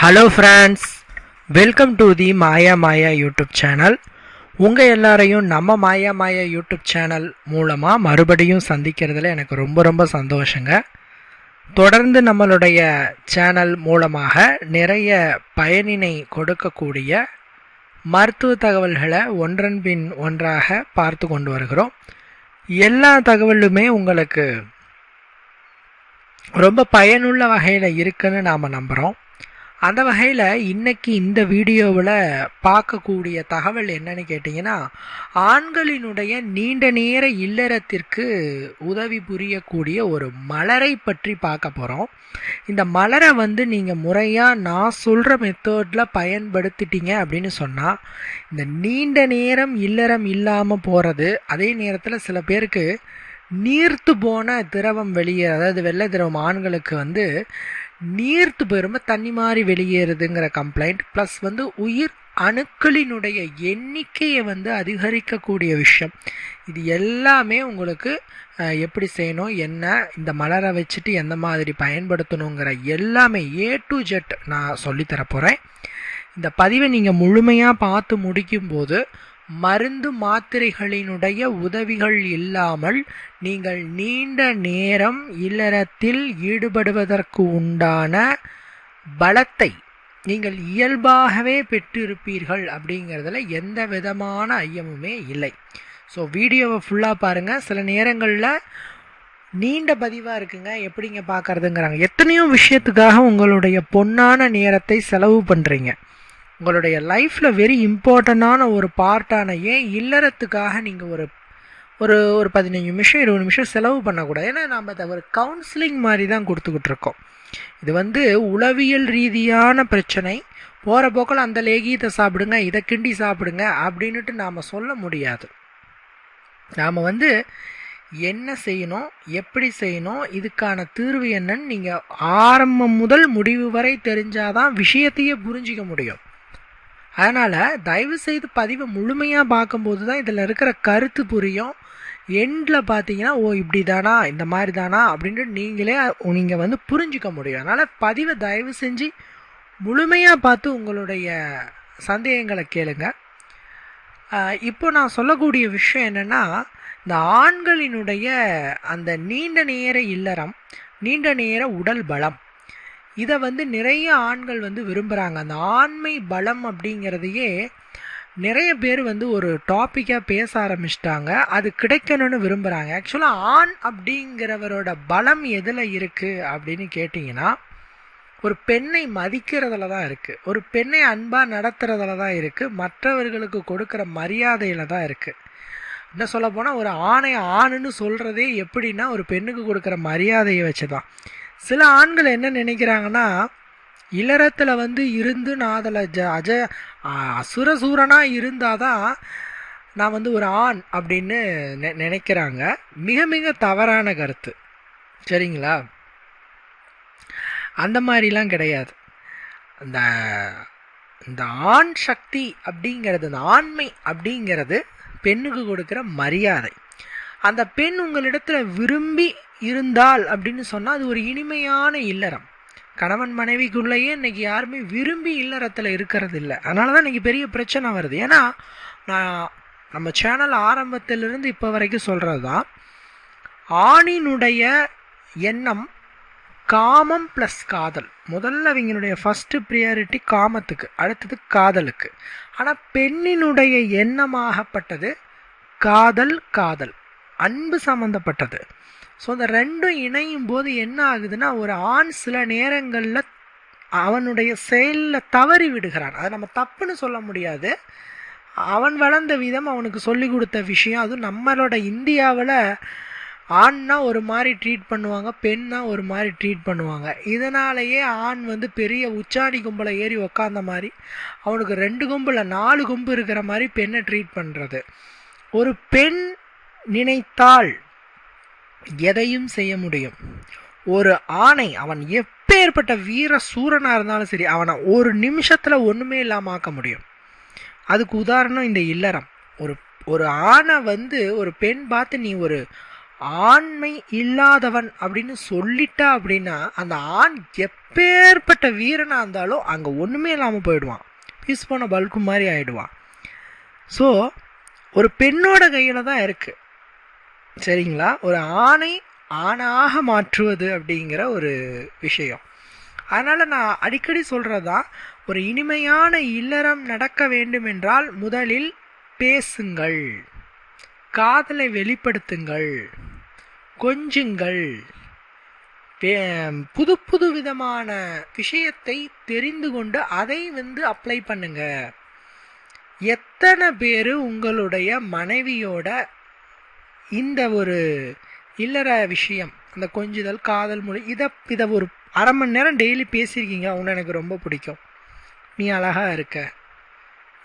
Hello friends welcome to the Maya Maya YouTube channel உங்கள் எல்லாரையும் நம்ம மாயா மாயா யூடியூப் சேனல் மூலமாக மறுபடியும் சந்திக்கிறதுல எனக்கு ரொம்ப ரொம்ப சந்தோஷங்க. தொடர்ந்து நம்மளுடைய சேனல் மூலமாக நிறைய பயனினை கொடுக்கக்கூடிய மருத்துவ தகவல்களை ஒன்றன் பின் ஒன்றாக பார்த்து கொண்டு வருகிறோம். எல்லா தகவலுமே உங்களுக்கு ரொம்ப பயனுள்ள வகையில் இருக்குன்னு நாம் நம்புகிறோம் அந்த வகையில் இன்னைக்கு இந்த வீடியோவில் பார்க்கக்கூடிய தகவல் என்னன்னு கேட்டிங்கன்னா ஆண்களினுடைய நீண்ட நேர இல்லறத்திற்கு உதவி புரியக்கூடிய ஒரு மலரை பற்றி பார்க்க போகிறோம் இந்த மலரை வந்து நீங்கள் முறையாக நான் சொல்கிற மெத்தடில் பயன்படுத்திட்டீங்க அப்படின்னு சொன்னால் இந்த நீண்ட நேரம் இல்லறம் இல்லாமல் போகிறது அதே நேரத்தில் சில பேருக்கு நீர்த்து போன திரவம் வெளியே அதாவது வெள்ளை திரவம் ஆண்களுக்கு வந்து நீர்த்து பெருமை தண்ணி மாதிரி வெளியேறுதுங்கிற கம்ப்ளைண்ட் ப்ளஸ் வந்து உயிர் அணுக்களினுடைய எண்ணிக்கையை வந்து அதிகரிக்கக்கூடிய விஷயம். இது எல்லாமே உங்களுக்கு எப்படி செய்யணும் என்ன இந்த மலரை வச்சுட்டு எந்த மாதிரி பயன்படுத்தணுங்கிற எல்லாமே ஏ டு ஜெட் நான் சொல்லித்தர போகிறேன் இந்த பதிவை நீங்கள் முழுமையாக பார்த்து முடிக்கும்போது மருந்து மாத்திரைகளினுடைய உதவிகள் இல்லாமல் நீங்கள் நீண்ட நேரம் இல்லறத்தில் ஈடுபடுவதற்கு உண்டான பலத்தை நீங்கள் இயல்பாகவே பெற்றிருப்பீர்கள் அப்படிங்கிறதுல எந்த விதமான ஐயமுமே இல்லை. ஸோ வீடியோவை ஃபுல்லாக பாருங்கள் சில நேரங்களில் நீண்ட பதிவாக இருக்குங்க. எப்படிங்க பார்க்கறதுங்கிறாங்க எத்தனையோ விஷயத்துக்காக உங்களுடைய பொன்னான நேரத்தை செலவு பண்ணுறீங்க உங்களுடைய லைஃப்பில் வெரி இம்பார்ட்டண்ட்டான ஒரு பார்ட்டான ஏன் இல்லறத்துக்காக நீங்கள் ஒரு ஒரு ஒரு பதினஞ்சு நிமிஷம் இருபது நிமிஷம் செலவு பண்ணக்கூடாது. ஏன்னா நம்ம அதை ஒரு கவுன்சிலிங் மாதிரி தான் கொடுத்துக்கிட்டு இருக்கோம். இது வந்து உளவியல் ரீதியான பிரச்சனை. போகிற போக்கில் அந்த லேகியத்தை சாப்பிடுங்க இதை கிண்டி சாப்பிடுங்க அப்படின்னுட்டு நாம் சொல்ல முடியாது. நாம் வந்து என்ன செய்யணும் எப்படி செய்யணும் இதுக்கான தீர்வு என்னன்னு நீங்கள் ஆரம்பம் முதல் முடிவு வரை தெரிஞ்சாதான் விஷயத்தையே புரிஞ்சிக்க முடியும். அதனால் தயவு செய்து பதிவை முழுமையாக பார்க்கும்போது தான் இதில் இருக்கிற கருத்து புரியும். எண்டில் பார்த்தீங்கன்னா ஓ இப்படி தானா இந்த மாதிரி தானா அப்படின்ட்டு நீங்களே நீங்கள் வந்து புரிஞ்சுக்க முடியும். அதனால் பதிவை தயவு செஞ்சு முழுமையாக பார்த்து உங்களுடைய சந்தேகங்களை கேளுங்க. இப்போ நான் சொல்லக்கூடிய விஷயம் என்னென்னா இந்த ஆண்களினுடைய அந்த நீண்ட நேர இல்லறம் நீண்ட நேர உடல் பலம் இதை வந்து நிறைய ஆண்கள் வந்து விரும்புகிறாங்க அந்த ஆண்மை பலம் அப்படிங்கிறதையே நிறைய பேர் வந்து ஒரு டாப்பிக்காக பேச ஆரம்பிச்சிட்டாங்க. அது கிடைக்கணும்னு விரும்புகிறாங்க ஆக்சுவலாக ஆண் அப்படிங்கிறவரோட பலம் எதில் இருக்குது அப்படின்னு கேட்டிங்கன்னா ஒரு பெண்ணை மதிக்கிறதுல தான் இருக்குது ஒரு பெண்ணை அன்பாக நடத்துறதுல தான் இருக்குது மற்றவர்களுக்கு கொடுக்குற மரியாதையில் தான் இருக்குது என்ன சொல்ல போனால் ஒரு ஆணை ஆணுன்னு சொல்கிறதே எப்படின்னா ஒரு பெண்ணுக்கு கொடுக்குற மரியாதையை வச்சு தான் சில ஆண்கள் என்ன நினைக்கிறாங்கன்னா இளறத்தில் வந்து இருந்து நான் அதில் ஜ அஜ அசுரசூரனாக இருந்தால் தான் நான் வந்து ஒரு ஆண் அப்படின்னு நெ நினைக்கிறாங்க. மிக மிக தவறான கருத்து. சரிங்களா? அந்த மாதிரிலாம் கிடையாது. அந்த இந்த ஆண் சக்தி அப்படிங்கிறது இந்த ஆண்மை அப்படிங்கிறது பெண்ணுக்கு கொடுக்குற மரியாதை. அந்த பெண் உங்களிடத்தில் விரும்பி இருந்தால் அப்படின்னு சொன்னால் அது ஒரு இனிமையான இல்லறம். கணவன் மனைவிக்குள்ளேயே இன்றைக்கி யாருமே விரும்பி இல்லறத்தில் இருக்கிறது இல்லை அதனால தான் இன்றைக்கி பெரிய பிரச்சனை வருது. ஏன்னா நான் நம்ம சேனல் ஆரம்பத்திலிருந்து இப்போ வரைக்கும் சொல்கிறது தான் ஆணினுடைய எண்ணம் காமம் ப்ளஸ் காதல். முதல்ல அவங்களுடைய ஃபஸ்ட்டு ப்ரியாரிட்டி காமத்துக்கு அடுத்தது காதலுக்கு. ஆனால் பெண்ணினுடைய எண்ணமாகப்பட்டது காதல் காதல். அன்பு சம்மந்தப்பட்டது ஸோ இந்த ரெண்டும் இணையும் போது என்ன ஆகுதுன்னா ஒரு ஆண் சில நேரங்களில் அவனுடைய செயலில் தவறி விடுகிறான். அதை நம்ம தப்புன்னு சொல்ல முடியாது. அவன் வளர்ந்த விதம் அவனுக்கு சொல்லி கொடுத்த விஷயம். அதுவும் நம்மளோட இந்தியாவில் ஆண்னா ஒரு மாதிரி ட்ரீட் பண்ணுவாங்க பெண்ணா ஒரு மாதிரி ட்ரீட் பண்ணுவாங்க. இதனாலேயே ஆண் வந்து பெரிய உச்சாணி கும்பலை ஏறி உக்காந்த மாதிரி அவனுக்கு ரெண்டு கும்பில் நாலு கும்பு இருக்கிற மாதிரி பெண்ணை ட்ரீட் பண்ணுறது ஒரு பெண் நினைத்தால் எதையும் செய்ய முடியும். ஒரு ஆணை அவன் எப்பேற்பட்ட வீர சூரனாக இருந்தாலும் சரி அவனை ஒரு நிமிஷத்தில் ஒன்றுமே இல்லாமல் ஆக்க முடியும். அதுக்கு உதாரணம் இந்த இல்லறம். ஒரு ஒரு ஆணை வந்து ஒரு பெண் பார்த்து நீ ஒரு ஆண்மை இல்லாதவன் அப்படின்னு சொல்லிட்டா அப்படின்னா அந்த ஆண் எப்பேற்பட்ட வீரனாக இருந்தாலும் அங்கே ஒன்றுமே இல்லாமல் போயிடுவான். பீஸ் போன பல்கு மாதிரி ஆயிடுவான். ஸோ ஒரு பெண்ணோட கையில் தான் இருக்குது சரிங்களா? ஒரு ஆணை ஆணாக மாற்றுவது அப்படிங்கிற ஒரு விஷயம். அதனால் நான் அடிக்கடி சொல்கிறதா ஒரு இனிமையான இல்லறம் நடக்க வேண்டுமென்றால் முதலில் பேசுங்கள். காதலை வெளிப்படுத்துங்கள். கொஞ்சுங்கள். புது புது விதமான விஷயத்தை தெரிந்து கொண்டு அதை வந்து அப்ளை பண்ணுங்க. எத்தனை பேர் உங்களுடைய மனைவியோட இந்த ஒரு இல்லற விஷயம் அந்த கொஞ்சுதல் காதல் மொழி இதை இதை ஒரு அரை மணி நேரம் டெய்லி பேசியிருக்கீங்க உன்னை எனக்கு ரொம்ப பிடிக்கும். நீ அழகாக இருக்க.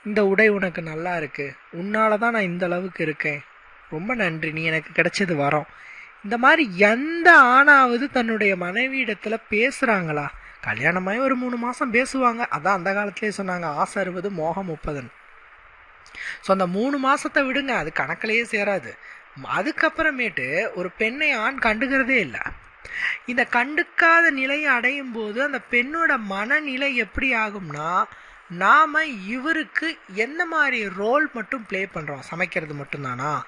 இந்த உடை உனக்கு நல்லா இருக்குது உன்னால தான் நான் இந்த அளவுக்கு இருக்கேன். ரொம்ப நன்றி. நீ எனக்கு கிடைச்சது வரோம். இந்த மாதிரி எந்த ஆணாவது தன்னுடைய மனைவியிடத்தில் பேசுகிறாங்களா கல்யாணமாகி ஒரு மூணு மாதம் பேசுவாங்க. அதான் அந்த காலத்திலே சொன்னாங்க ஆசை அறுபது மோகம் முப்பதுன்னு. ஸோ அந்த மூணு மாதத்தை விடுங்க. அது கணக்கிலேயே சேராது. அதுக்கப்புறமேட்டு ஒரு பெண்ணை ஆண் கண்டுக்கிறதே இல்லை. இந்த கண்டுக்காத நிலையை அடையும் போது அந்த பெண்ணோட மனநிலை எப்படி ஆகும்னா நாம் இவருக்கு என்ன மாதிரி ரோல் மட்டும் ப்ளே பண்ணுறோம் சமைக்கிறது மட்டும்தானா?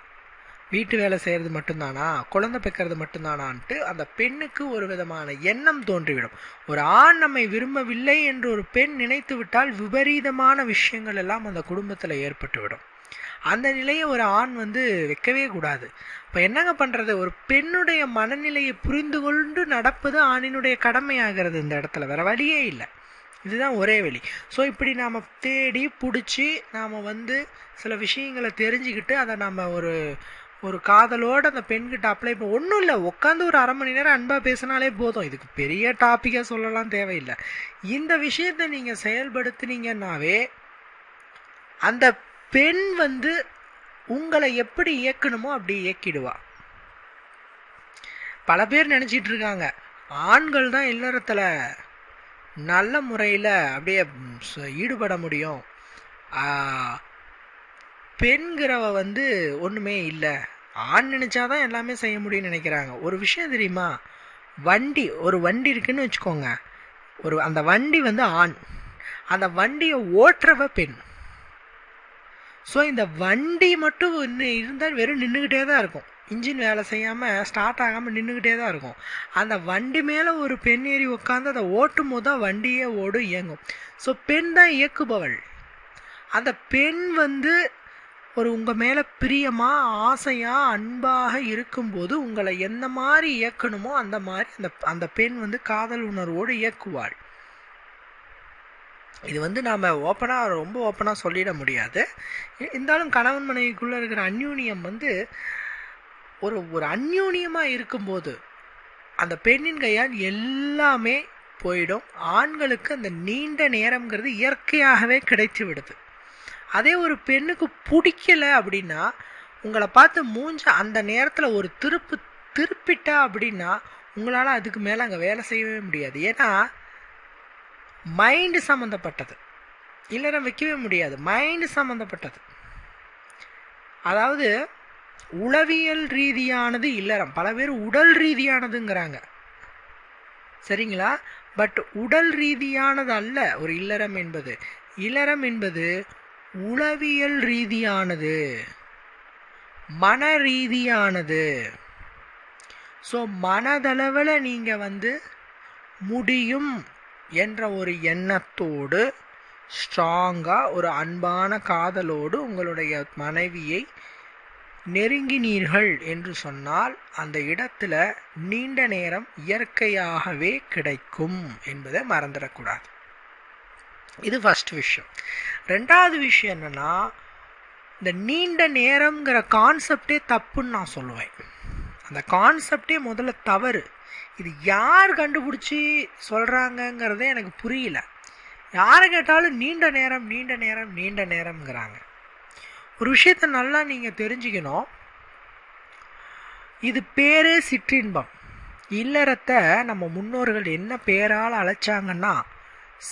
வீட்டு வேலை செய்கிறது மட்டும்தானா? குழந்தை பெக்கிறது மட்டும்தானான்ட்டு அந்த பெண்ணுக்கு ஒரு விதமான எண்ணம் தோன்றிவிடும். ஒரு ஆண் நம்மை விரும்பவில்லை என்று ஒரு பெண் நினைத்து விட்டால் விபரீதமான விஷயங்கள் எல்லாம் அந்த குடும்பத்தில் ஏற்பட்டுவிடும். அந்த நிலையை ஒரு ஆண் வந்து வைக்கவே கூடாது. இப்போ என்னங்க பண்ணுறது ஒரு பெண்ணுடைய மனநிலையை புரிந்து கொண்டு நடப்பது ஆணினுடைய கடமையாகிறது இந்த இடத்துல. வேறு வழியே இல்லை. இதுதான் ஒரே வழி. ஸோ இப்படி நாம் தேடி பிடிச்சி நாம் வந்து சில விஷயங்களை தெரிஞ்சுக்கிட்டு அதை நம்ம ஒரு ஒரு காதலோடு அந்த பெண்கிட்ட அப்ளை பண்ண ஒன்றும் இல்லை. உட்காந்து ஒரு அரை மணி நேரம் அன்பாக பேசினாலே போதும். இதுக்கு பெரிய டாப்பிக்காக சொல்லலாம் தேவையில்லை. இந்த விஷயத்தை நீங்கள் செயல்படுத்துனீங்கன்னாவே அந்த பெண் வந்து உங்களை எப்படி இயக்கணுமோ அப்படி இயக்கிடுவா. பல பேர் நினச்சிட்டு இருக்காங்க ஆண்கள் தான் இல்லறத்தில் நல்ல முறையில் அப்படியே ஈடுபட முடியும். பெண்கிறவ வந்து ஒன்றுமே இல்லை. ஆண் நினச்சாதான் எல்லாமே செய்ய முடியும்னு நினைக்கிறாங்க. ஒரு விஷயம் தெரியுமா? வண்டி ஒரு வண்டி இருக்குன்னு வச்சுக்கோங்க. ஒரு அந்த வண்டி வந்து ஆண். அந்த வண்டியை ஓட்டுறவ பெண். ஸோ இந்த வண்டி மட்டும் இன்னும் இருந்தால் வெறும் நின்றுக்கிட்டே தான் இருக்கும். இன்ஜின் வேலை செய்யாமல் ஸ்டார்ட் ஆகாமல் நின்றுக்கிட்டே தான் இருக்கும். அந்த வண்டி மேலே ஒரு பெண் ஏறி உட்காந்து அதை ஓட்டும் போது தான் வண்டியே ஓடும் இயங்கும். ஸோ பெண் தான் இயக்குபவள். அந்த பெண் வந்து ஒரு உங்கள் மேலே பிரியமாக ஆசையாக அன்பாக இருக்கும்போது உங்களை எந்த மாதிரி இயக்கணுமோ அந்த மாதிரி அந்த அந்த பெண் வந்து காதல் உணர்வோடு இயக்குவாள். இது வந்து நாம் ஓப்பனாக ரொம்ப ஓப்பனாக சொல்லிட முடியாது. இருந்தாலும் கணவன் மனைவிக்குள்ளே இருக்கிற அந்யூனியம் வந்து ஒரு ஒரு அந்யூனியமாக இருக்கும்போது அந்த பெண்ணின் கையால் எல்லாமே போயிடும். ஆண்களுக்கு அந்த நீண்ட நேரம்ங்கிறது இயற்கையாகவே கிடைத்து விடுது. அதே ஒரு பெண்ணுக்கு பிடிக்கல அப்படின்னா உங்களை பார்த்து மூஞ்ச அந்த நேரத்தில் ஒரு திருப்பு திருப்பிட்டா அப்படின்னா உங்களால் அதுக்கு மேலே அங்கே வேலை செய்யவே முடியாது. ஏன்னா மைண்டு சம்மந்தப்பட்டது இல்லைன்னா வைக்கவே முடியாது. மைண்டு சம்மந்தப்பட்டது அதாவது உளவியல் ரீதியானது இல்லறம். பல பேர் உடல் ரீதியானதுங்கிறாங்க. சரிங்களா? பட் உடல் ரீதியானது அல்ல. ஒரு இல்லறம் என்பது. இல்லறம் என்பது உளவியல் ரீதியானது. மன ரீதியானது. ஸோ மனதளவில் நீங்கள் வந்து முடியும். என்ற ஒரு எண்ணத்தோடு ஸ்ட்ராங்காக ஒரு அன்பான காதலோடு உங்களுடைய மனைவியை நெருங்கினீர்கள் என்று சொன்னால் அந்த இடத்துல நீண்ட நேரம் இயற்கையாகவே கிடைக்கும் என்பதை மறந்துடக்கூடாது. இது ஃபஸ்ட் விஷயம். ரெண்டாவது விஷயம் என்னென்னா இந்த நீண்ட நேரம்ங்கிற கான்செப்டே தப்புன்னு நான் சொல்லுவேன். அந்த கான்செப்டே முதல்ல தவறு. இது யார் கண்டுபிடிச்சி சொல்கிறாங்கங்கிறதே எனக்கு புரியல. யாரை கேட்டாலும் நீண்ட நேரம் நீண்ட நேரம் நீண்ட நேரம்ங்கிறாங்க. ஒரு விஷயத்தை நல்லா நீங்கள் தெரிஞ்சுக்கணும். இது பேரே சிற்றின்பம். இல்லறத்தை நம்ம முன்னோர்கள் என்ன பேரால் அழைச்சாங்கன்னா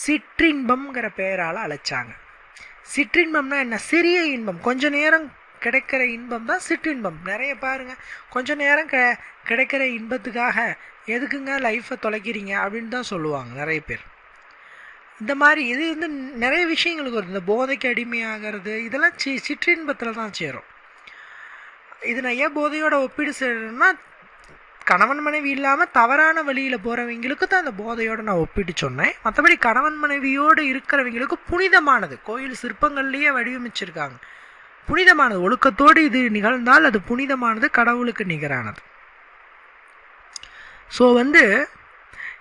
சிற்றின்பம்ங்கிற பெயரால் அழைச்சாங்க. சிற்றின்பம்னா என்ன? சிறிய இன்பம். கொஞ்ச நேரம் கிடைக்கிற இன்பம் தான் சிற்றின்பம். நிறைய பாருங்கள் கொஞ்ச நேரம் க கிடைக்கிற இன்பத்துக்காக எதுக்குங்க லைஃப்பை தொலைக்கிறீங்க அப்படின்னு தான் சொல்லுவாங்க நிறைய பேர். இந்த மாதிரி இது வந்து நிறைய விஷயங்களுக்கு வருது. இந்த போதைக்கு அடிமையாகிறது இதெல்லாம் சி சிற்றின்பத்தில் தான் சேரும். இது நான் ஏன் போதையோட ஒப்பீடு செய்யணும்னா கணவன் மனைவி இல்லாமல் தவறான வழியில் போகிறவங்களுக்கு தான் அந்த போதையோடு நான் ஒப்பிட்டு சொன்னேன். மற்றபடி கணவன் மனைவியோடு இருக்கிறவங்களுக்கு புனிதமானது. கோயில் சிற்பங்கள்லேயே வடிவமைச்சிருக்காங்க. புனிதமானது ஒழுக்கத்தோடு இது நிகழ்ந்தால் அது புனிதமானது கடவுளுக்கு நிகரானது. ஸோ வந்து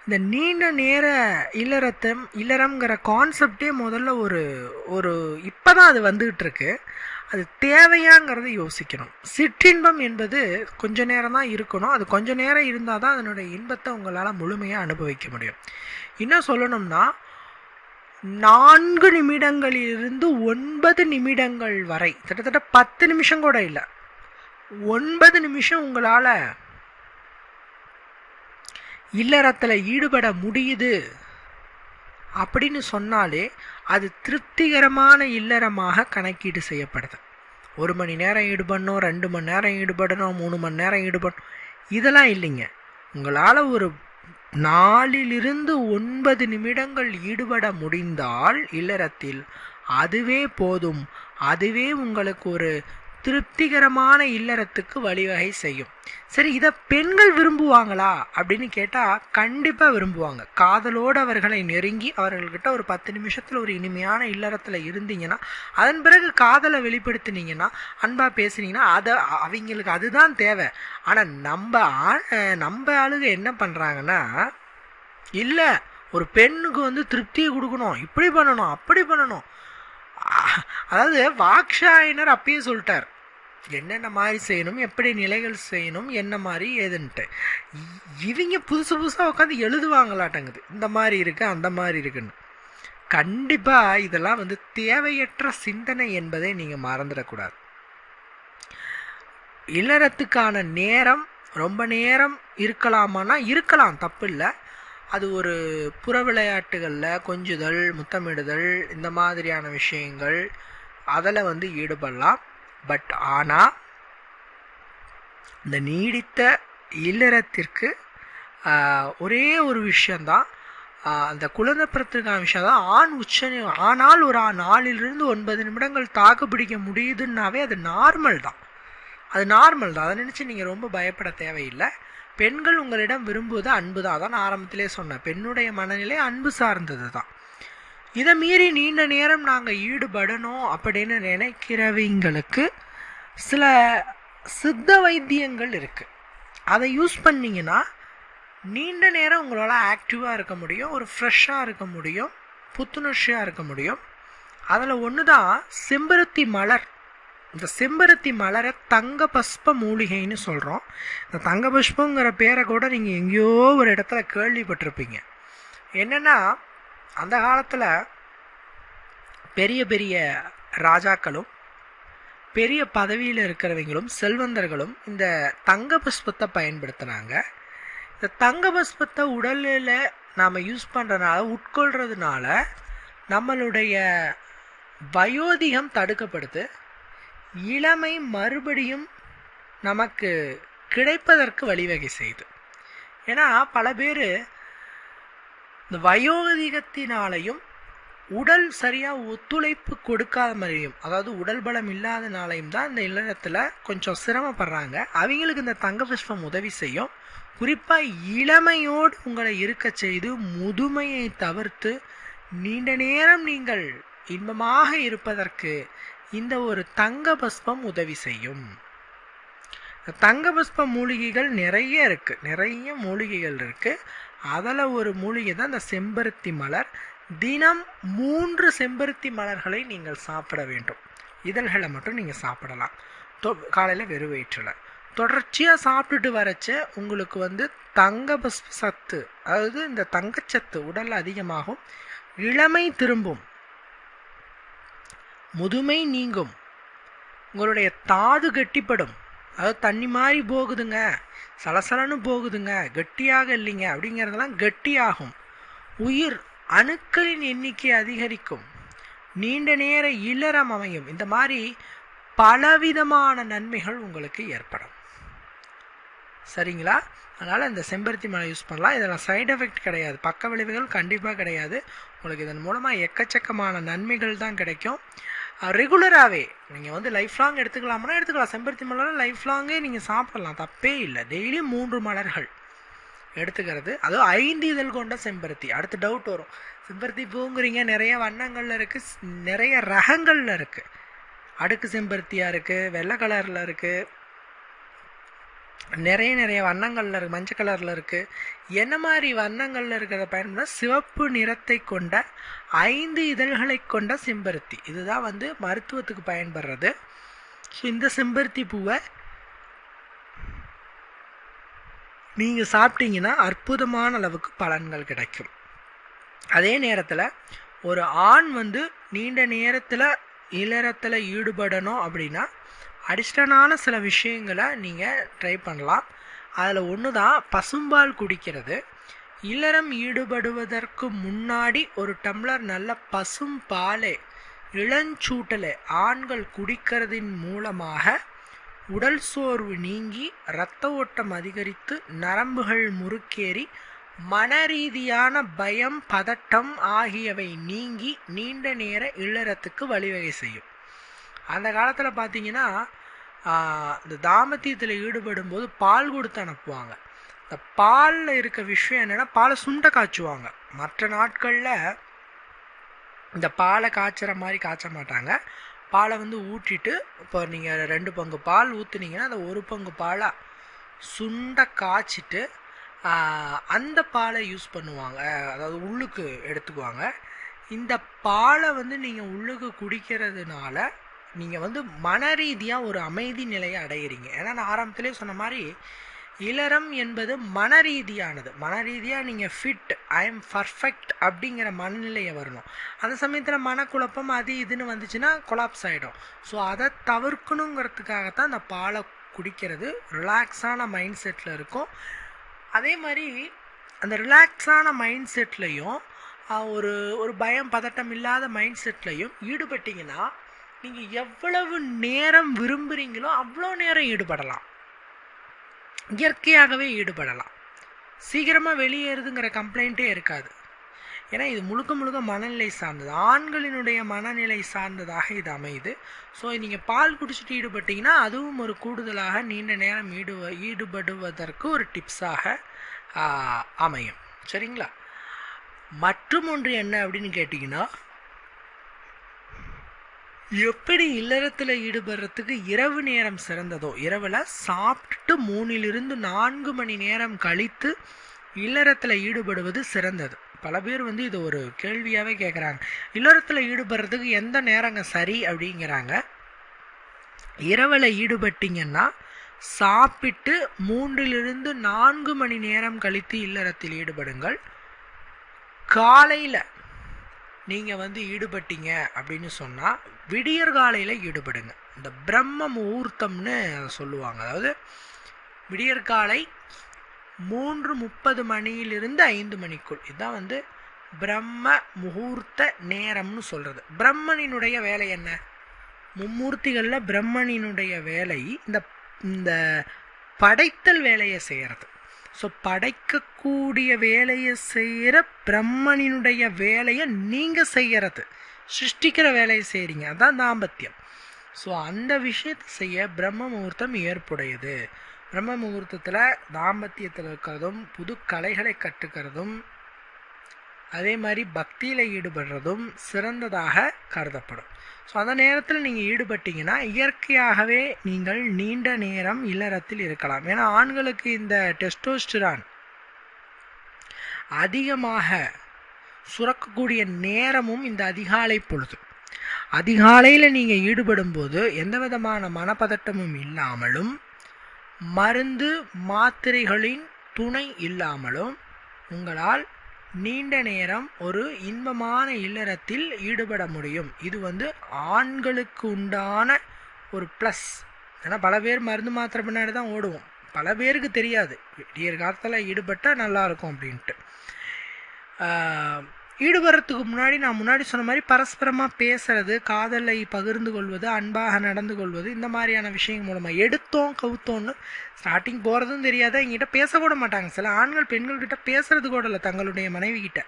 இந்த நீண்ட நேர இல்லறத்தம் இல்லறம்ங்கிற கான்செப்டே முதல்ல ஒரு ஒரு இப்போ தான் அது வந்துக்கிட்டு இருக்கு அது தேவையாங்கிறத யோசிக்கணும். சிற்றின்பம் என்பது கொஞ்ச நேரம் தான் இருக்கணும். அது கொஞ்ச நேரம் இருந்தால் தான் அதனுடைய இன்பத்தை உங்களால் முழுமையாக அனுபவிக்க முடியும். இன்னும் சொல்லணும்னா நான்கு நிமிடங்களிலிருந்து ஒன்பது நிமிடங்கள் வரை கிட்டத்தட்ட பத்து நிமிஷம் கூட இல்லை ஒன்பது நிமிஷம் உங்களால் இல்லறத்தில் ஈடுபட முடியுது. அப்படின்னு சொன்னாலே அது திருப்திகரமான இல்லறமாக கணக்கீடு செய்யப்படுது. ஒரு மணி நேரம் ஈடுபடணும் ரெண்டு மணி நேரம் ஈடுபடணும் மூணு மணி நேரம் ஈடுபடணும். இதெல்லாம் இல்லைங்க. உங்களால் ஒரு நாலிலிருந்து ஒன்பது நிமிடங்கள் ஈடுபட முடிந்தால் இல்லறத்தில் அதுவே போதும். அதுவே உங்களுக்கு ஒரு திருப்திகரமான இல்லறத்துக்கு வழிவகை செய்யும். சரி இதை பெண்கள் விரும்புவாங்களா? அப்படின்னு கேட்டால் கண்டிப்பாக விரும்புவாங்க. காதலோடு அவர்களை நெருங்கி அவர்கள்கிட்ட ஒரு பத்து நிமிஷத்தில் ஒரு இனிமையான இல்லறத்தில் இருந்தீங்கன்னா அதன் பிறகு காதலை வெளிப்படுத்தினீங்கன்னா அன்பாக பேசுனீங்கன்னா அதை அவங்களுக்கு அதுதான் தேவை. ஆனால் நம்ம நம்ம ஆளுங்க என்ன பண்ணுறாங்கன்னா இல்லை ஒரு பெண்ணுக்கு வந்து திருப்தியை கொடுக்கணும். இப்படி பண்ணணும் அப்படி பண்ணணும். அதாவது வாக்ஷாயினர் அப்பயே சொல்லிட்டார். என்னென்ன மாதிரி செய்யணும் எப்படி நிலைகள் செய்யணும் என்ன மாதிரி ஏதுன்ட்டு. இவங்க புதுசு புதுசாக உட்காந்து எழுதுவாங்களாட்டங்குது. இந்த மாதிரி இருக்குது அந்த மாதிரி இருக்குன்னு. கண்டிப்பாக இதெல்லாம் வந்து தேவையற்ற சிந்தனை என்பதை நீங்கள் மறந்துடக்கூடாது. இல்லறத்துக்கான நேரம் ரொம்ப நேரம் இருக்கலாமான்னா இருக்கலாம் தப்பு இல்லை அது ஒரு புற விளையாட்டுகளில் கொஞ்சுதல் முத்தமிடுதல் இந்த மாதிரியான விஷயங்கள் அதில் வந்து ஈடுபடலாம். பட் ஆனால் இந்த நீடித்த இல்லறத்திற்கு ஒரே ஒரு விஷயந்தான் அந்த குழந்தை பிறத்திற்கான விஷயம் தான். ஆண் உச்ச ஆனால் ஒரு நாலிலிருந்து ஒன்பது நிமிடங்கள் தாக்கு பிடிக்க முடியுதுன்னாவே அது நார்மல் தான். அது நார்மல் தான். அதை நினச்சி நீங்கள் ரொம்ப பயப்பட தேவையில்லை. பெண்கள் உங்களிடம் விரும்புவது அன்பு தான் அதான் நான் ஆரம்பத்திலே சொன்னேன். பெண்ணுடைய மனநிலை அன்பு சார்ந்தது தான். இதை மீறி நீண்ட நேரம் நாங்கள் ஈடுபடணும் அப்படின்னு நினைக்கிறவங்களுக்கு சில சித்த வைத்தியங்கள் இருக்குது அதை யூஸ் பண்ணிங்கன்னா நீண்ட நேரம் உங்களால் ஆக்டிவாக இருக்க முடியும். ஒரு ஃப்ரெஷ்ஷாக இருக்க முடியும். புத்துணர்ச்சியாக இருக்க முடியும். அதில் ஒன்று தான் செம்பருத்தி மலர். இந்த செம்பருத்தி மலரை தங்க பஸ்ப மூலிகைன்னு சொல்கிறோம் இந்த தங்க புஷ்பங்கிற பேரை கூட நீங்கள் எங்கேயோ ஒரு இடத்துல கேள்விப்பட்டிருப்பீங்க. என்னென்னா அந்த காலத்தில் பெரிய பெரிய ராஜாக்களும் பெரிய பதவியில் இருக்கிறவங்களும் செல்வந்தர்களும் இந்த தங்க புஷ்பத்தை பயன்படுத்தினாங்க. இந்த தங்க புஷ்பத்தை உடலில் நாம் யூஸ் பண்ணுறதுனால உட்கொள்கிறதுனால நம்மளுடைய வயோதிகம் தடுக்கப்படுது. இளமை மறுபடியும் நமக்கு கிடைப்பதற்கு வழிவகை செய்து. ஏன்னா பல பேர் இந்த வயோதிகத்தினாலையும் உடல் சரியாக ஒத்துழைப்பு கொடுக்காத மாதிரியும் அதாவது உடல் பலம் இல்லாதனாலையும் தான் இந்த இல்லறத்தில் கொஞ்சம் சிரமப்படுறாங்க. அவங்களுக்கு இந்த தங்க புஷ்பம் உதவி செய்யும். குறிப்பாக இளமையோடு உங்களை இருக்க செய்து முதுமையை தவிர்த்து நீண்ட நேரம் நீங்கள் இன்பமாக இருப்பதற்கு இந்த ஒரு தங்க பஸ்பம் உதவி செய்யும். தங்க பஸ்ப மூலிகைகள் நிறைய இருக்கு. நிறைய மூலிகைகள் இருக்கு. அதில் ஒரு மூலிகை தான் இந்த செம்பருத்தி மலர். தினம் மூன்று செம்பருத்தி மலர்களை நீங்கள் சாப்பிட வேண்டும். இதழ்களை மட்டும் நீங்கள் சாப்பிடலாம். தொ காலையில் வெறும் வயிற்றில். தொடர்ச்சியாக சாப்பிட்டுட்டு வரச்ச உங்களுக்கு வந்து தங்க பஸ்ப சத்து அதாவது இந்த தங்கச்சத்து உடல் அதிகமாகும். இளமை திரும்பும். முதுமை நீங்கும். உங்களுடைய தாது கெட்டிப்படும். அதாவது தண்ணி மாதிரி போகுதுங்க. சலசலன்னு போகுதுங்க. கெட்டியாக இல்லைங்க. அப்படிங்கிறதெல்லாம் கெட்டியாகும். உயிர் அணுக்களின் எண்ணிக்கை அதிகரிக்கும். நீண்ட நேர இளரம் அமையும். இந்த மாதிரி பலவிதமான நன்மைகள் உங்களுக்கு ஏற்படும். சரிங்களா? அதனால் இந்த செம்பருத்தி மலை யூஸ் பண்ணலாம். இதில் சைடு எஃபெக்ட் கிடையாது. பக்க விளைவுகள் கண்டிப்பாக கிடையாது. உங்களுக்கு இதன் மூலமாக எக்கச்சக்கமான நன்மைகள் தான் கிடைக்கும். ரெகுலராகவே நீங்கள் வந்து லைஃப் லாங் எடுத்துக்கலாம்னா எடுத்துக்கலாம். செம்பருத்தி மலர் லைஃப் லாங்கே நீங்கள் சாப்பிடலாம். தப்பே இல்லை. டெய்லியும் மூன்று மலர்கள் எடுத்துக்கிறது. அதுவும் ஐந்து இதழ் கொண்ட செம்பருத்தி. அடுத்து டவுட் வரும். செம்பருத்தி பூங்குறீங்க. நிறைய வண்ணங்களில் இருக்குது நிறைய ரகங்களில் இருக்குது அடுக்கு செம்பருத்தியாக இருக்குது வெள்ளை கலரில் இருக்குது நிறைய நிறைய வண்ணங்களில் இருக்குது மஞ்சள் கலரில் இருக்குது என்ன மாதிரி வண்ணங்களில் இருக்கிறத பயன்பட சிவப்பு நிறத்தை கொண்ட ஐந்து இதழ்களை கொண்ட செம்பருத்தி. இதுதான் வந்து மருத்துவத்துக்கு பயன்படுறது. ஸோ இந்த செம்பருத்தி பூவை நீங்கள் சாப்பிட்டீங்கன்னா அற்புதமான அளவுக்கு பலன்கள் கிடைக்கும். அதே நேரத்தில் ஒரு ஆண் வந்து நீண்ட நேரத்தில் இளரத்தில் ஈடுபடணும் அப்படின்னா அடிஷ்டனான சில விஷயங்களை நீங்கள் ட்ரை பண்ணலாம். அதில் ஒன்று தான் பசும்பால் குடிக்கிறது. இல்லறம் ஈடுபடுவதற்கு முன்னாடி ஒரு டம்ளர் நல்ல பசும் பாலை இளஞ்சூட்டலை ஆண்கள் குடிக்கிறதின் மூலமாக உடல் சோர்வு நீங்கி இரத்த ஓட்டம் அதிகரித்து நரம்புகள் முறுக்கேறி மன ரீதியான பயம் பதட்டம் ஆகியவை நீங்கி நீண்ட நேர இல்லறத்துக்கு வழிவகை செய்யும். அந்த காலத்தில் பார்த்தீங்கன்னா இந்த தாமத்தியத்தில் ஈடுபடும் போது பால் கொடுத்து அனுப்புவாங்க. இந்த பாலில் இருக்க விஷயம் என்னென்னா பாலை சுண்டை காய்ச்சுவாங்க. மற்ற நாட்களில் இந்த பாலை காய்ச்சுற மாதிரி காய்ச்ச மாட்டாங்க. பாலை வந்து ஊற்றிட்டு இப்போ நீங்கள் ரெண்டு பங்கு பால் ஊற்றுனீங்கன்னா அந்த ஒரு பங்கு பாலாக சுண்டை காய்ச்சிட்டு அந்த பாலை யூஸ் பண்ணுவாங்க. அதாவது உள்ளுக்கு எடுத்துக்குவாங்க. இந்த பாலை வந்து நீங்கள் உள்ளுக்கு குடிக்கிறதுனால நீங்கள் வந்து மன ரீதியாக ஒரு அமைதி நிலையை அடையிறீங்க. ஏன்னா நான் ஆரம்பத்துலேயே சொன்ன மாதிரி இளரம் என்பது மன ரீதியானது மன ரீதியாக நீங்கள் ஃபிட் ஐ எம் பர்ஃபெக்ட் அப்படிங்கிற மனநிலையை வரணும். அந்த சமயத்தில் மனக்குழப்பம் அது இதுன்னு வந்துச்சுன்னா கொலாப்ஸ் ஆகிடும் ஸோ அதை தவிர்க்கணுங்கிறதுக்காகத்தான் அந்த பாலை குடிக்கிறது. ரிலாக்ஸான மைண்ட் செட்டில் இருக்கும். அதே மாதிரி அந்த ரிலாக்ஸான மைண்ட் செட்லேயும் ஒரு ஒரு பயம் பதட்டம் இல்லாத மைண்ட் செட்லேயும் ஈடுபட்டிங்கன்னா நீங்கள் எவ்வளவு நேரம் விரும்புகிறீங்களோ அவ்வளோ நேரம் ஈடுபடலாம். இயற்கையாகவே ஈடுபடலாம். சீக்கிரமாக வெளியேறுதுங்கிற கம்ப்ளைண்ட்டே இருக்காது. ஏன்னா இது முழுக்க முழுக்க மனநிலை சார்ந்தது. ஆண்களினுடைய மனநிலை சார்ந்ததாக இது அமையுது. ஸோ நீங்கள் பால் குடிச்சிட்டு ஈடுபட்டிங்கன்னா அதுவும் ஒரு கூடுதலாக நீண்ட நேரம் ஈடு ஈடுபடுவதற்கு ஒரு டிப்ஸாக அமையும். சரிங்களா? மற்றும் ஒன்று என்ன அப்படின்னு கேட்டிங்கன்னா எப்படி இல்லறத்தில் ஈடுபடுறதுக்கு இரவு நேரம் சிறந்ததோ? இரவில் சாப்பிட்டுட்டு மூணிலிருந்து நான்கு மணி நேரம் கழித்து இல்லறத்தில் ஈடுபடுவது சிறந்தது. பல பேர் வந்து இது ஒரு கேள்வியாகவே கேட்குறாங்க இல்லறத்தில் ஈடுபடுறதுக்கு எந்த நேரங்க சரி அப்படிங்கிறாங்க. இரவில் ஈடுபட்டிங்கன்னா சாப்பிட்டு மூன்றிலிருந்து நான்கு மணி நேரம் கழித்து இல்லறத்தில் ஈடுபடுங்கள். காலையில் நீங்கள் வந்து ஈடுபட்டீங்க அப்படின்னு சொன்னால் விடியற் காலையில் ஈடுபடுங்க. இந்த பிரம்ம முகூர்த்தம்னு சொல்லுவாங்க. அதாவது விடியற்காலை மூன்று முப்பது மணியிலிருந்து ஐந்து மணிக்குள். இதுதான் வந்து பிரம்ம முகூர்த்த நேரம்னு சொல்கிறது பிரம்மனினுடைய வேலை என்ன? மும்மூர்த்திகளில் பிரம்மனினுடைய வேலை இந்த இந்த படைத்தல் வேலையை செய்கிறது ஸோ படைக்கக்கூடிய வேலையை செய்கிற பிரம்மனினுடைய வேலையை நீங்கள் செய்கிறது சிருஷ்டிக்கிற வேலையை செய்கிறீங்க அதுதான் தாம்பத்தியம். ஸோ அந்த விஷயத்தை செய்ய பிரம்ம முகூர்த்தம் ஏற்புடையது. பிரம்ம முகூர்த்தத்தில் தாம்பத்தியத்தில் இருக்கிறதும் புது கலைகளை கற்றுக்கிறதும் அதே மாதிரி பக்தியில் ஈடுபடுறதும் சிறந்ததாக கருதப்படும். ஸோ அந்த நேரத்தில் நீங்கள் ஈடுபட்டீங்கன்னா இயற்கையாகவே நீங்கள் நீண்ட நேரம் இல்லறத்தில் இருக்கலாம். ஏன்னா ஆண்களுக்கு இந்த டெஸ்டோஸ்டிரான் அதிகமாக சுரக்கக்கூடிய நேரமும் இந்த அதிகாலை பொழுது. அதிகாலையில் நீங்கள் ஈடுபடும் போது எந்த விதமான மனப்பதட்டமும் இல்லாமலும் மருந்து மாத்திரைகளின் துணை இல்லாமலும் உங்களால் நீண்ட நேரம் ஒரு இன்பமான இல்லறத்தில் ஈடுபட முடியும். இது வந்து ஆண்களுக்கு உண்டான ஒரு ப்ளஸ் ஏன்னா பல பேர் மருந்து மாத்திரை பின்னாடி தான் ஓடுவோம். பல பேருக்கு தெரியாது. விடியற் காலத்தில் ஈடுபட்டால் நல்லாயிருக்கும் அப்படின்ட்டு. ஈடுபடுறதுக்கு முன்னாடி நான் முன்னாடி சொன்ன மாதிரி பரஸ்பரமாக பேசுறது காதலை பகிர்ந்து கொள்வது அன்பாக நடந்து கொள்வது இந்த மாதிரியான விஷயங்கள் மூலமாக எடுத்தோம் கவுத்தோன்னு ஸ்டார்டிங் போகிறதும் தெரியாத? எங்கிட்ட பேச கூட மாட்டாங்க. சில ஆண்கள் பெண்கள்கிட்ட பேசுறது கூட இல்லை தங்களுடைய மனைவிகிட்ட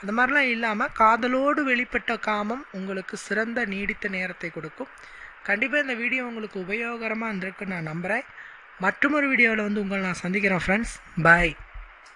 அந்த மாதிரிலாம் இல்லாமல் காதலோடு வெளிப்பட்ட காமம் உங்களுக்கு சிறந்த நீடித்த நேரத்தை கொடுக்கும். கண்டிப்பாக இந்த வீடியோ உங்களுக்கு உபயோகரமாக இருந்திருக்கு நான் நம்புகிறேன் மற்றொரு வீடியோவில் வந்து உங்களை நான் சந்திக்கிறேன் ஃப்ரெண்ட்ஸ் பாய்